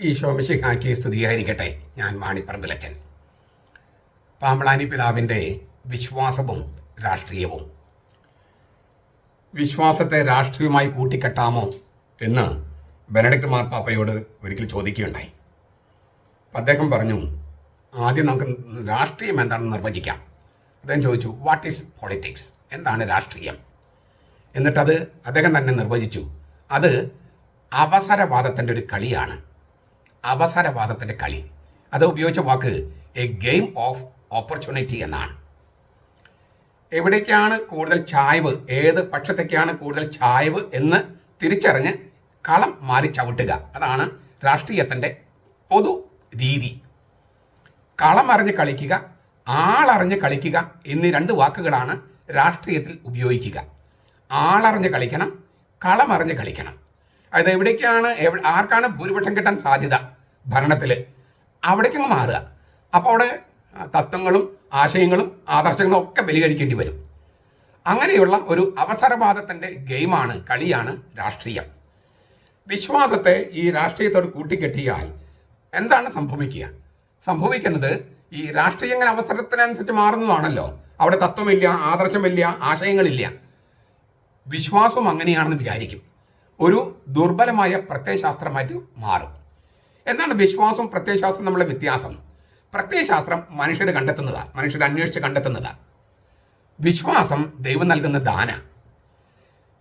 ഈശോ മിശിഹാക്കി സ്തുതിയായിരിക്കട്ടെ. ഞാൻ മാണിപ്പറമ്പിലച്ചൻ. പാമ്പളാനി പിതാവിന്റെ വിശ്വാസവും രാഷ്ട്രീയവും. വിശ്വാസത്തെ രാഷ്ട്രീയമായി കൂട്ടിക്കെട്ടാമോ എന്ന് ബെനഡിക്ട് മാർ പാപ്പയോട് ഒരിക്കൽ ചോദിക്കുകയുണ്ടായി. അപ്പം അദ്ദേഹം പറഞ്ഞു ആദ്യം നമുക്ക് രാഷ്ട്രീയം എന്താണെന്ന് നിർവചിക്കാം. അദ്ദേഹം ചോദിച്ചു വാട്ട് ഈസ് പൊളിറ്റിക്സ് എന്താണ് രാഷ്ട്രീയം? എന്നിട്ടത് അദ്ദേഹം തന്നെ നിർവചിച്ചു അത് അവസരവാദത്തിന്റെ ഒരു കളിയാണ്. അവസരവാദത്തിന്റെ കളി. അത് ഉപയോഗിച്ച വാക്ക് എ ഗെയിം ഓഫ് ഓപ്പർച്യൂണിറ്റി എന്നാണ്. എവിടേക്കാണ് കൂടുതൽ ചായ്വ്? ഏത് പക്ഷത്തേക്കാണ് കൂടുതൽ ചായ്വ് എന്ന് തിരിച്ചറിഞ്ഞ് കളം മാറി ചവിട്ടുക. അതാണ് രാഷ്ട്രീയത്തിന്റെ പൊതു രീതി. കളം അറിഞ്ഞ് കളിക്കുക ആളറിഞ്ഞ് കളിക്കുക എന്നീ രണ്ട് വാക്കുകളാണ് രാഷ്ട്രീയത്തിൽ ഉപയോഗിക്കുക. ആളറിഞ്ഞ് കളിക്കണം കളമറിഞ്ഞ് കളിക്കണം. അതായത് എവിടേക്കാണ് എവ- ആർക്കാണ് ഭൂരിപക്ഷം കിട്ടാൻ സാധ്യത? ഭരണത്തിൽ അവിടേക്കങ്ങ് മാറുക. അപ്പോൾ അവിടെ തത്വങ്ങളും ആശയങ്ങളും ആദർശങ്ങളും ഒക്കെ ബലികഴിക്കേണ്ടി വരും. അങ്ങനെയുള്ള ഒരു അവസരവാദത്തിന്റെ ഗെയിമാണ് കളിയാണ് രാഷ്ട്രീയം. വിശ്വാസത്തെ ഈ രാഷ്ട്രീയത്തോട് കൂട്ടിക്കെട്ടിയാൽ എന്താണ് സംഭവിക്കുക? സംഭവിക്കുന്നത് ഈ രാഷ്ട്രീയങ്ങൾ അവസരത്തിനനുസരിച്ച് മാറുന്നതാണല്ലോ. അവിടെ തത്വമില്ല ആദർശമില്ല ആശയങ്ങളില്ല. വിശ്വാസവും അങ്ങനെയാണെന്ന് വിചാരിക്കും. ഒരു ദുർബലമായ പ്രത്യയശാസ്ത്രമായിട്ട് മാറും. എന്താണ് വിശ്വാസവും പ്രത്യയശാസ്ത്രം നമ്മളെ വ്യത്യാസം? പ്രത്യയശാസ്ത്രം മനുഷ്യർ കണ്ടെത്തുന്നതാണ് മനുഷ്യർ അന്വേഷിച്ച് കണ്ടെത്തുന്നതാണ് വിശ്വാസം ദൈവം നൽകുന്ന ദാന.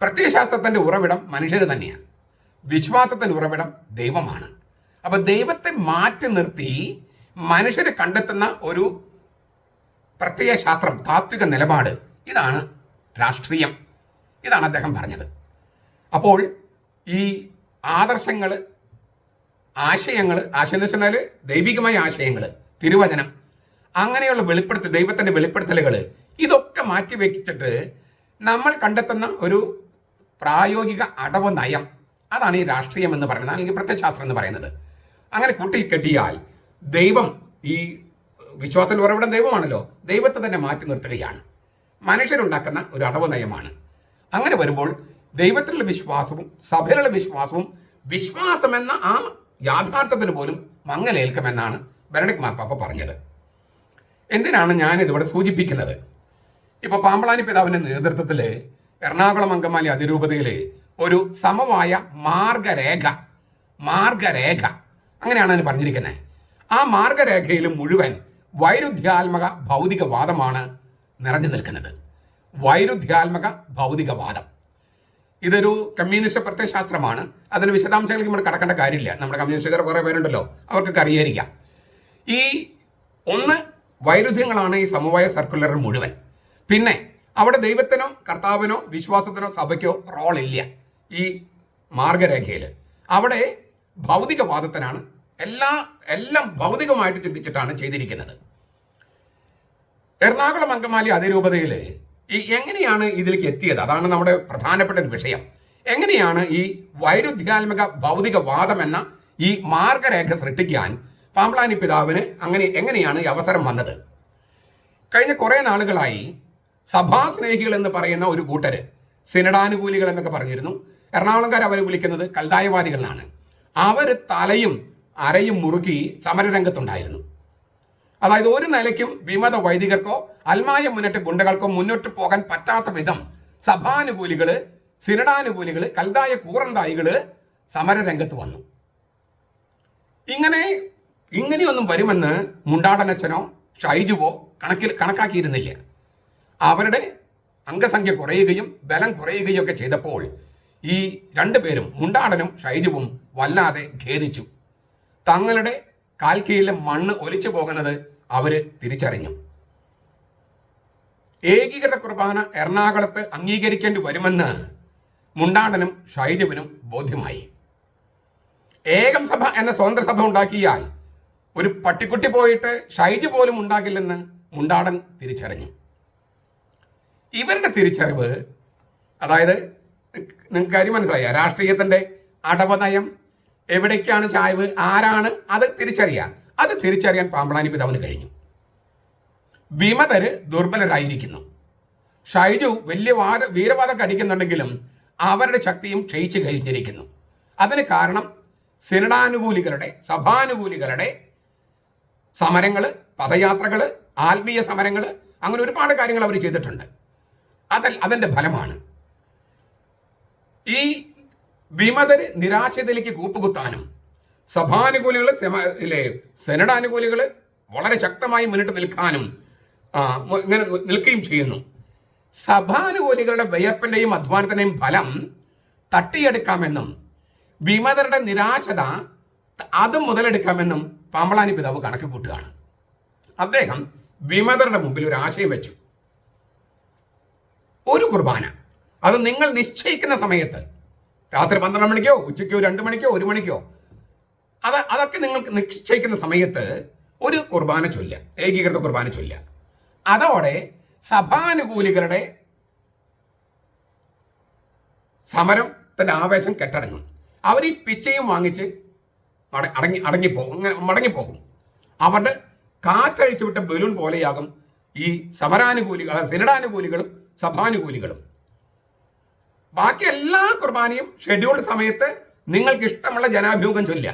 പ്രത്യയശാസ്ത്രത്തിന്റെ ഉറവിടം മനുഷ്യർ തന്നെയാണ് വിശ്വാസത്തിന്റെ ഉറവിടം ദൈവമാണ്. അപ്പോൾ ദൈവത്തെ മാറ്റി നിർത്തി മനുഷ്യർ കണ്ടെത്തുന്ന ഒരു പ്രത്യയശാസ്ത്രം താത്വിക നിലപാട് ഇതാണ് രാഷ്ട്രീയം. ഇതാണ് അദ്ദേഹം പറഞ്ഞത്. അപ്പോൾ ഈ ആദർശങ്ങൾ ആശയങ്ങൾ ആശയം എന്ന് വെച്ചാൽ ദൈവികമായ ആശയങ്ങൾ തിരുവചനം. അങ്ങനെയുള്ള വെളിപ്പെടുത്തൽ ദൈവത്തിന്റെ വെളിപ്പെടുത്തലുകൾ ഇതൊക്കെ മാറ്റി വെച്ചിട്ട് നമ്മൾ കണ്ടെത്തുന്ന ഒരു പ്രായോഗിക അടവ് നയം. അതാണ് ഈ രാഷ്ട്രീയം എന്ന് പറയുന്നത് അല്ലെങ്കിൽ പ്രത്യശാസ്ത്രം എന്ന് പറയുന്നത്. അങ്ങനെ കൂട്ടിക്കെട്ടിയാൽ ദൈവം ഈ വിശ്വാസത്തിൽ ഉറവിടം ദൈവമാണല്ലോ ദൈവത്തെ തന്നെ മാറ്റി നിർത്തുകയാണ്. മനുഷ്യരുണ്ടാക്കുന്ന ഒരു അടവ് നയമാണ്. അങ്ങനെ വരുമ്പോൾ ദൈവത്തിലുള്ള വിശ്വാസവും സഭയിലുള്ള വിശ്വാസവും വിശ്വാസം എന്ന ആ യാഥാർത്ഥ്യത്തിന് പോലും മങ്ങലേൽക്കുമെന്നാണ് ബെനഡിക് മാർപ്പാപ്പ പറഞ്ഞത്. എന്തിനാണ് ഞാൻ ഇതിവിടെ സൂചിപ്പിക്കുന്നത്? ഇപ്പോൾ പാമ്പളാനി പിതാവിന്റെ നേതൃത്വത്തിൽ എറണാകുളം അങ്കമാലി അതിരൂപതയിൽ ഒരു സമവായ മാർഗരേഖ മാർഗരേഖ അങ്ങനെയാണ് അതിന് പറഞ്ഞിരിക്കുന്നത് ആ മാർഗരേഖയിൽ മുഴുവൻ വൈരുദ്ധ്യാത്മക ഭൗതികവാദമാണ് നിറഞ്ഞു നിൽക്കുന്നത്. വൈരുദ്ധ്യാത്മക ഭൗതികവാദം. ഇതൊരു കമ്മ്യൂണിസ്റ്റ് പ്രത്യയശാസ്ത്രമാണ്. അതിന് വിശദാംശങ്ങൾക്ക് നമ്മൾ കടക്കേണ്ട കാര്യമില്ല. നമ്മുടെ കമ്മ്യൂണിസ്റ്റുകാർ കുറേ പേരുണ്ടല്ലോ. അവർക്കൊക്കെ അറിയായിരിക്കാം. ഈ ഒന്ന് വൈരുദ്ധ്യങ്ങളാണ് ഈ സമവായ സർക്കുലർ മുഴുവൻ. പിന്നെ അവിടെ ദൈവത്തിനോ കർത്താവിനോ വിശ്വാസത്തിനോ സഭയ്ക്കോ റോളില്ല ഈ മാർഗരേഖയിൽ അവിടെ ഭൗതികവാദത്തിനാണ് എല്ലാ എല്ലാം ഭൗതികമായിട്ട് ചിന്തിച്ചിട്ടാണ് ചെയ്തിരിക്കുന്നത്. എറണാകുളം അങ്കമാലി അതിരൂപതയിൽ ഈ എങ്ങനെയാണ് ഇതിലേക്ക് എത്തിയത്? അതാണ് നമ്മുടെ പ്രധാനപ്പെട്ട വിഷയം. എങ്ങനെയാണ് ഈ വൈരുദ്ധ്യാത്മക ഭൗതികവാദം എന്ന ഈ മാർഗരേഖ സൃഷ്ടിക്കാൻ പാമ്പ്ലാനി പിതാവിന് അങ്ങനെ എങ്ങനെയാണ് ഈ അവസരം വന്നത്? കഴിഞ്ഞ കുറേ നാളുകളായി സഭാസ്നേഹികൾ എന്ന് പറയുന്ന ഒരു കൂട്ടർ സിനഡാനുകൂലികൾ എന്നൊക്കെ പറഞ്ഞിരുന്നു. എറണാകുളംകാർ അവർ വിളിക്കുന്നത് കൽതായവാദികളാണ് അവർ തലയും അരയും മുറുക്കി സമരരംഗത്തുണ്ടായിരുന്നു. അതായത് ഒരു നിലയ്ക്കും വിമത വൈദികർക്കോ അൽമായ മുന്നേറ്റ ഗുണ്ടകൾക്കോ മുന്നോട്ട് പോകാൻ പറ്റാത്ത വിധം സഭാനുകൂലികൾ സിനഡാനുകൂലികൾ കൽതായ കൂറണ്ടായികൾ സമരരംഗത്ത് വന്നു. ഇങ്ങനെ ഇങ്ങനെയൊന്നും വരുമെന്ന് മുണ്ടാടനച്ചനോ ഷൈജുവോ കണക്കിൽ കണക്കാക്കിയിരുന്നില്ല. അവരുടെ അംഗസംഖ്യ കുറയുകയും ബലം കുറയുകയും ഒക്കെ ചെയ്തപ്പോൾ ഈ രണ്ടുപേരും മുണ്ടാടനും ഷൈജുവും വല്ലാതെ ഖേദിച്ചു. തങ്ങളുടെ കാൽ കീഴിലെ മണ്ണ് ഒലിച്ചു പോകുന്നത് അവർ തിരിച്ചറിഞ്ഞു. ഏകീകൃത കുർബാന എറണാകുളത്ത് അംഗീകരിക്കേണ്ടി വരുമെന്ന് മുണ്ടാടനും ഷൈജുവിനും ബോധ്യമായി. ഏകം സഭ എന്ന സ്വതന്ത്ര സഭ ഉണ്ടാക്കിയാൽ ഒരു പട്ടിക്കുട്ടി പോയിട്ട് ഷൈജു പോലും ഉണ്ടാകില്ലെന്ന് മുണ്ടാടൻ തിരിച്ചറിഞ്ഞു. ഇവരുടെ തിരിച്ചറിവ് അതായത് നിങ്ങൾക്ക് കാര്യം മനസ്സിലായ? രാഷ്ട്രീയത്തിന്റെ അടവനയം എവിടേക്കാണ് ചായ്വ്? ആരാണ്? അത് തിരിച്ചറിയാൻ. അത് തിരിച്ചറിയാൻ പാമ്പളാനി പിതാവിന് കഴിഞ്ഞു. വിമതര് ദുർബലരായിരിക്കുന്നു. ഷൈജു വലിയ വാര വീരവാദം കടിക്കുന്നുണ്ടെങ്കിലും അവരുടെ ശക്തിയും ക്ഷയിച്ചു കഴിഞ്ഞിരിക്കുന്നു. അതിന് കാരണം സിനഡാനുകൂലികളുടെ സഭാനുകൂലികളുടെ സമരങ്ങൾ പദയാത്രകൾ ആത്മീയ സമരങ്ങൾ അങ്ങനെ ഒരുപാട് കാര്യങ്ങൾ അവർ ചെയ്തിട്ടുണ്ട്. അതൽ അതിന്റെ ഫലമാണ്. ഈ വിമതര് നിരാശയത്തിലേക്ക് കൂപ്പുകുത്താനും സഭാനുകൂലികൾ ഇല്ലേ സെനഡാനുകൂലികൾ വളരെ ശക്തമായി മുന്നിട്ട് നിൽക്കാനും ഇങ്ങനെ നിൽക്കുകയും ചെയ്യുന്നു. സഭാനുകൂലികളുടെ വിയർപ്പിന്റെയും അധ്വാനത്തിന്റെയും ഫലം തട്ടിയെടുക്കാമെന്നും വിമതരുടെ നിരാശത അത് മുതലെടുക്കാമെന്നും പാമ്പളാനി പിതാവ് കണക്ക് കൂട്ടുകയാണ്. അദ്ദേഹം വിമതരുടെ മുമ്പിൽ ഒരു ആശയം വെച്ചു. ഒരു കുർബാന. അത് നിങ്ങൾ നിശ്ചയിക്കുന്ന സമയത്ത് രാത്രി പന്ത്രണ്ട് മണിക്കോ ഉച്ചയ്ക്കോ രണ്ട് മണിക്കോ ഒരു മണിക്കോ. അത് അതൊക്കെ നിങ്ങൾക്ക് നിശ്ചയിക്കുന്ന സമയത്ത് ഒരു കുർബാന ചൊല്ല ഏകീകൃത കുർബാന ചൊല്ല. അതോടെ സഭാനുകൂലികളുടെ സമരം തന്റെ ആവേശം കെട്ടടങ്ങും. അവർ ഈ പിച്ചയും വാങ്ങിച്ച് അടങ്ങി അടങ്ങിപ്പോകും അങ്ങനെ മടങ്ങിപ്പോകും. അവരുടെ കാറ്റഴിച്ചു വിട്ട ബലൂൺ പോലെയാകും ഈ സമരാനുകൂലികൾ സിനഡാനുകൂലികളും സഭാനുകൂലികളും. ബാക്കി എല്ലാ കുർബാനയും ഷെഡ്യൂൾഡ് സമയത്ത് നിങ്ങൾക്ക് ഇഷ്ടമുള്ള ജനാഭിമുഖം ചൊല്ലുക.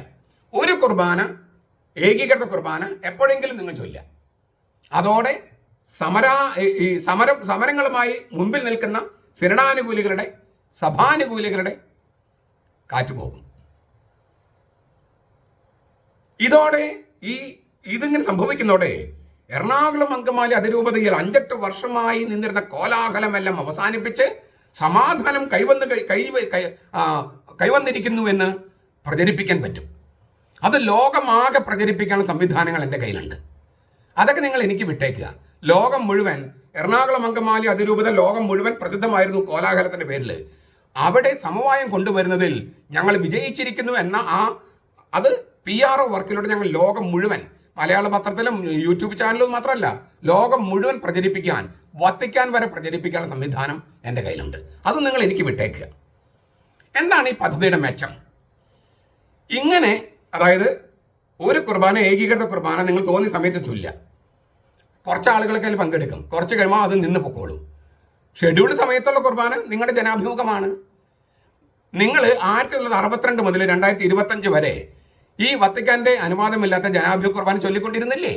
ഒരു കുർബാന ഏകീകൃത കുർബാന എപ്പോഴെങ്കിലും നിങ്ങൾ ചൊല്ല അതോടെ സമര ഈ സമരം സമരങ്ങളുമായി മുമ്പിൽ നിൽക്കുന്ന സിരണാനുകൂലികളുടെ സഭാനുകൂലികളുടെ കാറ്റുപോകും. ഇതോടെ ഈ ഇതിങ്ങനെ സംഭവിക്കുന്നതോടെ എറണാകുളം അങ്കമാലി അതിരൂപതയിൽ അഞ്ചെട്ട് വർഷമായി നിന്നിരുന്ന കോലാഹലമെല്ലാം അവസാനിപ്പിച്ച് സമാധാനം കൈവന്ന് കൈ കൈ- കൈവന്നിരിക്കുന്നു എന്ന് പ്രചരിപ്പിക്കാൻ പറ്റും. അത് ലോകമാകെ പ്രചരിപ്പിക്കാനുള്ള സംവിധാനങ്ങൾ എന്റെ കയ്യിലുണ്ട്. അതൊക്കെ നിങ്ങൾ എനിക്ക് വിട്ടേക്കുക. ലോകം മുഴുവൻ എറണാകുളം അങ്കമാലി അതിരൂപത ലോകം മുഴുവൻ പ്രസിദ്ധമായിരുന്നു കോലാഹലത്തിന്റെ പേരിൽ. അവിടെ സമവായം കൊണ്ടുവരുന്നതിൽ ഞങ്ങൾ വിജയിച്ചിരിക്കുന്നു എന്ന ആ അത് പി ആർ ഒ വർക്കിലൂടെ ഞങ്ങൾ ലോകം മുഴുവൻ മലയാള പത്രത്തിലും യൂട്യൂബ് ചാനലും മാത്രമല്ല ലോകം മുഴുവൻ പ്രചരിപ്പിക്കാൻ വത്തിക്കാൻ വരെ പ്രചരിപ്പിക്കാനുള്ള സംവിധാനം എന്റെ കയ്യിലുണ്ട്. അത് നിങ്ങൾ എനിക്ക് വിട്ടേക്കുക എന്താണ് ഈ പദ്ധതിയുടെ മെച്ചം? ഇങ്ങനെ അതായത് ഒരു കുർബാന ഏകീകൃത കുർബാന നിങ്ങൾ തോന്നിയ സമയത്ത് ചൊല്ല കുറച്ച് ആളുകൾക്ക് അതിൽ പങ്കെടുക്കും. കുറച്ച് കഴിയുമ്പോൾ അത് നിന്ന് പൊക്കോളും. ഷെഡ്യൂൾഡ് സമയത്തുള്ള കുർബാന നിങ്ങളുടെ ജനാഭിമുഖമാണ്. നിങ്ങൾ ആയിരത്തി തൊള്ളായിരത്തി അറുപത്തിരണ്ട് മുതൽ രണ്ടായിരത്തി ഇരുപത്തഞ്ച് വരെ ഈ വത്തിക്കാന്റെ അനുവാദമില്ലാത്ത ജനാഭ്യ കുർബാന ചൊല്ലിക്കൊണ്ടിരുന്നില്ലേ?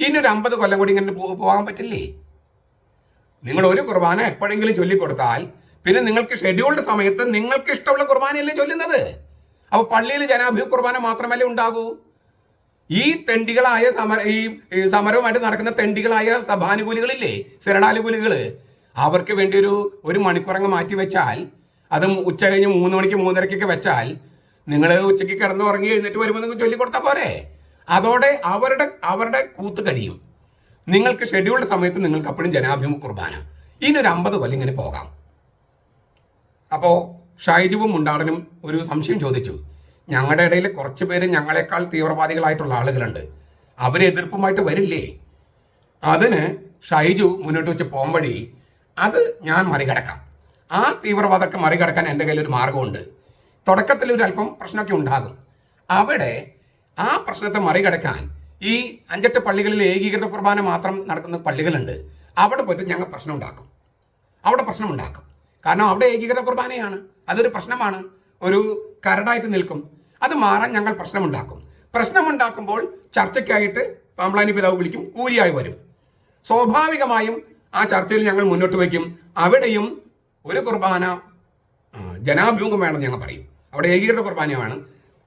ഇനി ഒരു അമ്പത് കൊല്ലം കൂടി ഇങ്ങനെ പോകാൻ പറ്റില്ലേ? നിങ്ങൾ ഒരു കുർബാന എപ്പോഴെങ്കിലും ചൊല്ലിക്കൊടുത്താൽ പിന്നെ നിങ്ങൾക്ക് ഷെഡ്യൂൾഡ് സമയത്ത് നിങ്ങൾക്ക് ഇഷ്ടമുള്ള കുർബാനയല്ലേ ചൊല്ലുന്നത്. അപ്പോൾ പള്ളിയിൽ ജനാഭ്യ കുർബാന മാത്രമല്ലേ ഉണ്ടാകൂ? ഈ തെണ്ടികളായ സമര ഈ സമരവുമായിട്ട് നടക്കുന്ന തെണ്ടികളായ സഭാനുകൂലികളില്ലേ ശരണാനുകൂലികൾ അവർക്ക് വേണ്ടി ഒരു ഒരു മണിക്കൂറങ്ങ് മാറ്റി വെച്ചാൽ അതും ഉച്ച കഴിഞ്ഞ് മൂന്ന് മണിക്ക് മൂന്നരക്കൊക്കെ വെച്ചാൽ നിങ്ങൾ ഉച്ചയ്ക്ക് കിടന്ന് ഉറങ്ങി എഴുന്നേറ്റ് വരുമ്പോൾ നിങ്ങൾ ചൊല്ലിക്കൊടുത്താൽ പോരെ? അതോടെ അവരുടെ അവരുടെ കൂത്ത് കഴിയും. നിങ്ങൾക്ക് ഷെഡ്യൂൾഡ് സമയത്ത് നിങ്ങൾക്ക് അപ്പോഴും ജനാഭിമുഖ കുർബാന. ഇനി ഒരു അമ്പത് കൊല്ലം ഇങ്ങനെ പോകാം. അപ്പോൾ ഷൈജുവും മുണ്ടാടനും ഒരു സംശയം ചോദിച്ചു. ഞങ്ങളുടെ ഇടയിൽ കുറച്ച് പേര് ഞങ്ങളെക്കാൾ തീവ്രവാദികളായിട്ടുള്ള ആളുകളുണ്ട്. അവരെ എതിർപ്പുമായിട്ട് വരില്ലേ? അതിന് ഷൈജു മുന്നോട്ട് വെച്ച് പോംവഴി അത് ഞാൻ മറികടക്കാം. ആ തീവ്രവാദത്തെ മറികടക്കാൻ എന്റെ കയ്യിൽ ഒരു മാർഗമുണ്ട് തുടക്കത്തിൽ ഒരു അല്പം പ്രശ്നമൊക്കെ ഉണ്ടാകും. അവിടെ ആ പ്രശ്നത്തെ മറികടക്കാൻ ഈ അഞ്ചെട്ട് പള്ളികളിൽ ഏകീകൃത കുർബാന മാത്രം നടക്കുന്ന പള്ളികളുണ്ട്. അവിടെ പോയിട്ട് ഞങ്ങൾ പ്രശ്നം ഉണ്ടാക്കും അവിടെ പ്രശ്നം ഉണ്ടാക്കും കാരണം അവിടെ ഏകീകൃത കുർബാനയാണ്. അതൊരു പ്രശ്നമാണ്. ഒരു കരടായിട്ട് നിൽക്കും. അത് മാറാൻ ഞങ്ങൾ പ്രശ്നമുണ്ടാക്കും. പ്രശ്നമുണ്ടാക്കുമ്പോൾ ചർച്ചയ്ക്കായിട്ട് പാമ്പളാനി പിതാവ് വിളിക്കും. കൂലിയായി വരും. സ്വാഭാവികമായും ആ ചർച്ചയിൽ ഞങ്ങൾ മുന്നോട്ട് വയ്ക്കും. അവിടെയും ഒരു കുർബാന ജനാഭിമുഖം വേണമെന്ന് ഞങ്ങൾ പറയും. അവിടെ ഏകീകൃത കുർബാനയാണ്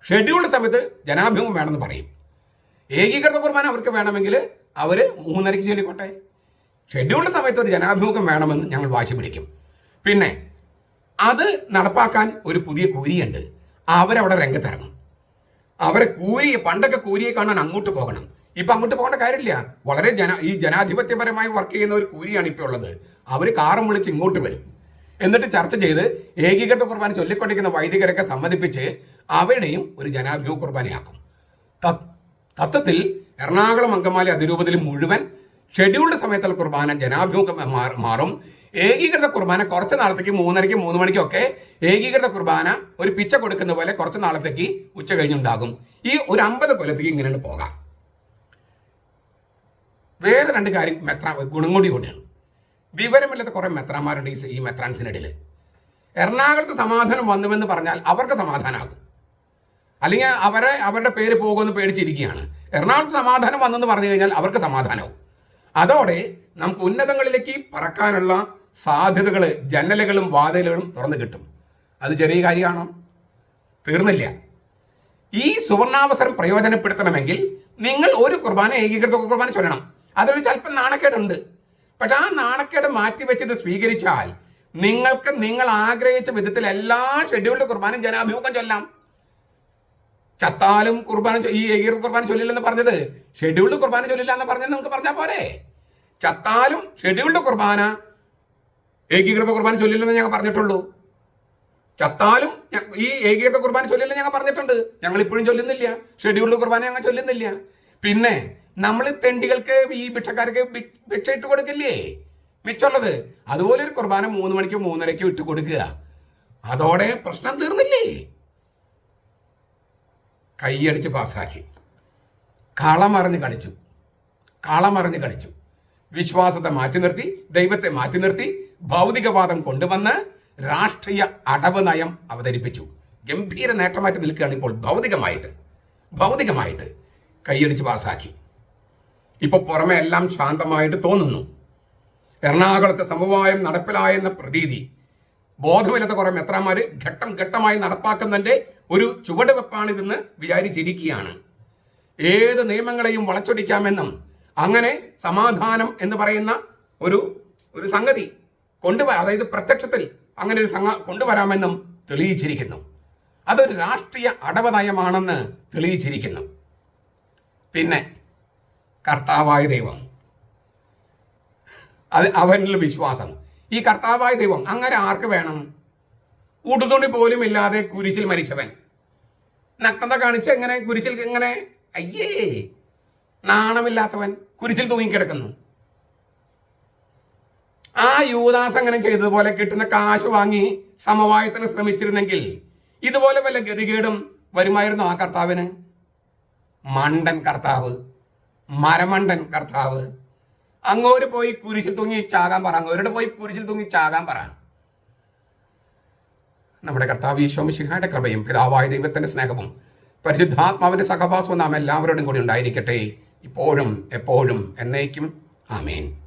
ഷെഡ്യൂൾഡ് സമയത്ത് ജനാഭിമുഖം വേണമെന്ന് പറയും. ഏകീകൃത കുർബാന അവർക്ക് വേണമെങ്കിൽ അവർ മൂന്നരയ്ക്ക് ചൊല്ലിക്കോട്ടെ ഷെഡ്യൂൾഡ് സമയത്ത് ഒരു ജനാഭിമുഖം വേണമെന്ന് ഞങ്ങൾ വാശി പിടിക്കും. പിന്നെ അത് നടപ്പാക്കാൻ ഒരു പുതിയ കൂരിയുണ്ട്. അവരവിടെ രംഗത്തിറങ്ങും. അവരെ കൂരി പണ്ടൊക്കെ കൂരിയെ കാണാൻ അങ്ങോട്ട് പോകണം. ഇപ്പം അങ്ങോട്ട് പോകേണ്ട കാര്യമില്ല. വളരെ ജന ഈ ജനാധിപത്യപരമായി വർക്ക് ചെയ്യുന്ന ഒരു കൂരിയാണ് ഇപ്പോൾ ഉള്ളത്. അവർ കാറും വിളിച്ച് ഇങ്ങോട്ട് വരും. എന്നിട്ട് ചർച്ച ചെയ്ത് ഏകീകൃത കുർബാന ചൊല്ലിക്കൊണ്ടിരിക്കുന്ന വൈദികരൊക്കെ സമ്മതിപ്പിച്ച് അവിടെയും ഒരു ജനാഭിമുഖ കുർബാനയാക്കും. തത്- തത്വത്തിൽ എറണാകുളം അങ്കമാലി അതിരൂപത്തിൽ മുഴുവൻ ഷെഡ്യൂൾഡ് സമയത്തുള്ള കുർബാന ജനാഭിമുഖം മാറും. ഏകീകൃത കുർബാന കുറച്ച് നാളത്തേക്ക് മൂന്നരയ്ക്ക് മൂന്ന് മണിക്കൊക്കെ ഏകീകൃത കുർബാന ഒരു പിച്ച കൊടുക്കുന്ന പോലെ കുറച്ച് നാളത്തേക്ക് ഉച്ച കഴിഞ്ഞുണ്ടാകും. ഈ ഒരു അമ്പത് കൊല്ലത്തേക്ക് ഇങ്ങനെയാണ് പോകാം. വേറെ രണ്ട് കാര്യം മെത്ര ഗുണം കൂടി കൂടിയാണ്. വിവരമില്ലാത്ത കുറേ മെത്രാന്മാരുണ്ട് ഈ മെത്രാൻസിനിടയിൽ എറണാകുളത്ത് സമാധാനം വന്നുവെന്ന് പറഞ്ഞാൽ അവർക്ക് സമാധാനമാകും അല്ലെങ്കിൽ അവരെ അവരുടെ പേര് പോകുമെന്ന് പേടിച്ചിരിക്കുകയാണ്. എറണാകുളത്ത് സമാധാനം വന്നെന്ന് പറഞ്ഞു കഴിഞ്ഞാൽ അവർക്ക് സമാധാനവും. അതോടെ നമുക്ക് ഉന്നതങ്ങളിലേക്ക് പറക്കാനുള്ള സാധ്യതകൾ ജനലുകളും വാതിലുകളും തുറന്നു കിട്ടും. അത് ചെറിയ കാര്യമാണോ? തീർന്നില്ല. ഈ സുവർണാവസരം പ്രയോജനപ്പെടുത്തണമെങ്കിൽ നിങ്ങൾ ഒരു കുർബാന ഏകീകൃത കുർബാന ചൊല്ലണം. അതൊരു ചിലപ്പോൾ നാണക്കേടുണ്ട്. പക്ഷെ ആ നാണക്കേട് മാറ്റിവെച്ച് ഇത് സ്വീകരിച്ചാൽ നിങ്ങൾക്ക് നിങ്ങൾ ആഗ്രഹിച്ച വിധത്തിൽ എല്ലാ ഷെഡ്യൂൾഡ് കുർബാനും ജനാഭിമുഖം ചൊല്ലാം. ചത്താലും കുർബാന ഈ ഏകീർ കുർബാന ചൊല്ലില്ലെന്ന് പറഞ്ഞത് ഷെഡ്യൂൾഡ് കുർബാന ചൊല്ലില്ല എന്ന് പറഞ്ഞത് നമുക്ക് പറഞ്ഞാൽ പോരെ. ചത്താലും ഷെഡ്യൂൾഡ് കുർബാന ഏകീകൃത കുർബാന ചൊല്ലില്ലെന്ന് ഞങ്ങൾ പറഞ്ഞിട്ടുള്ളൂ. ചത്താലും ഈ ഏകീകൃത കുർബാന ചൊല്ലില്ല ഞങ്ങൾ പറഞ്ഞിട്ടുണ്ട്. ഞങ്ങൾ ഇപ്പോഴും ചൊല്ലുന്നില്ല. ഷെഡ്യൂൾഡ് കുർബാന ഞങ്ങൾ ചൊല്ലുന്നില്ല. പിന്നെ നമ്മൾ തെണ്ടികൾക്ക് ഈ ഭിക്ഷക്കാർക്ക് ഭിക്ഷ ഇട്ട് കൊടുക്കില്ലേ? മിച്ചുള്ളത് അതുപോലെ ഒരു കുർബാന മൂന്ന് മണിക്കോ മൂന്നരയ്ക്കോ ഇട്ട് കൊടുക്കുക. അതോടെ പ്രശ്നം തീർന്നില്ലേ? കൈയടിച്ച് പാസ്സാക്കി. കളമറിഞ്ഞ് കളിച്ചു. കളമറിഞ്ഞ് കളിച്ചു. വിശ്വാസത്തെ മാറ്റി നിർത്തി ദൈവത്തെ മാറ്റി നിർത്തി ഭൗതികവാദം കൊണ്ടുവന്ന് രാഷ്ട്രീയ അടവ് നയം അവതരിപ്പിച്ചു. ഗംഭീര നേട്ടമായിട്ട് നിൽക്കുകയാണ് ഇപ്പോൾ ഭൗതികമായിട്ട്. ഭൗതികമായിട്ട്. കൈയടിച്ച് പാസാക്കി ഇപ്പോൾ പുറമെ എല്ലാം ശാന്തമായിട്ട് തോന്നുന്നു. എറണാകുളത്തെ സമവായം നടപ്പിലായെന്ന പ്രതീതി ബോധമില്ലാത്ത കുറേ മെത്രാന്മാര് ഘട്ടം ഘട്ടമായി നടപ്പാക്കുന്നതിന്റെ ഒരു ചുവടുവെപ്പാണിതെന്ന് വിചാരിച്ചിരിക്കുകയാണ്. ഏത് നിയമങ്ങളെയും വളച്ചൊടിക്കാമെന്നും അങ്ങനെ സമാധാനം എന്ന് പറയുന്ന ഒരു ഒരു സംഗതി കൊണ്ടുവരാ അതായത് പ്രത്യക്ഷത്തിൽ അങ്ങനെ ഒരു സംഘ കൊണ്ടുവരാമെന്നും തെളിയിച്ചിരിക്കുന്നു. അതൊരു രാഷ്ട്രീയ അടവനയമാണെന്ന് തെളിയിച്ചിരിക്കുന്നു. പിന്നെ കർത്താവായ ദൈവം. അത് അവനിൽ വിശ്വാസം. ഈ കർത്താവായ ദൈവം അങ്ങനെ ആർക്ക് വേണം? ഉടുതുണി പോലും ഇല്ലാതെ കുരിശിൽ മരിച്ചവൻ. നഗ്നത കാണിച്ച് എങ്ങനെ കുരിശിൽ എങ്ങനെ? അയ്യേ നാണമില്ലാത്തവൻ കുരിശിൽ തൂങ്ങിക്കിടക്കുന്നു. ആ യൂദാസ് അങ്ങനെ ചെയ്തതുപോലെ കിട്ടുന്ന കാശ് വാങ്ങി സമവായത്തിന് ശ്രമിച്ചിരുന്നെങ്കിൽ ഇതുപോലെ വല്ല ഗതികേടും വരുമായിരുന്നു ആ കർത്താവിന്? മണ്ടൻ കർത്താവ് മരമണ്ടൻ കർത്താവ്. അങ്ങോട്ട് പോയി കുരിശിൽ തൂങ്ങി ചാകാൻ പറ അങ്ങോട്ട് പോയി കുരിശിൽ തൂങ്ങി ചാകാൻ പറ. നമ്മുടെ കർത്താവ് ഈശോമിശിഹായുടെ കൃപയും പിതാവായ ദൈവത്തിന്റെ സ്നേഹവും പരിശുദ്ധാത്മാവിന്റെ സഹവാസവും നാം എല്ലാവരോടും കൂടി ഉണ്ടായിരിക്കട്ടെ. ഇപ്പോഴും എപ്പോഴും എന്നേക്കും. ആമേൻ.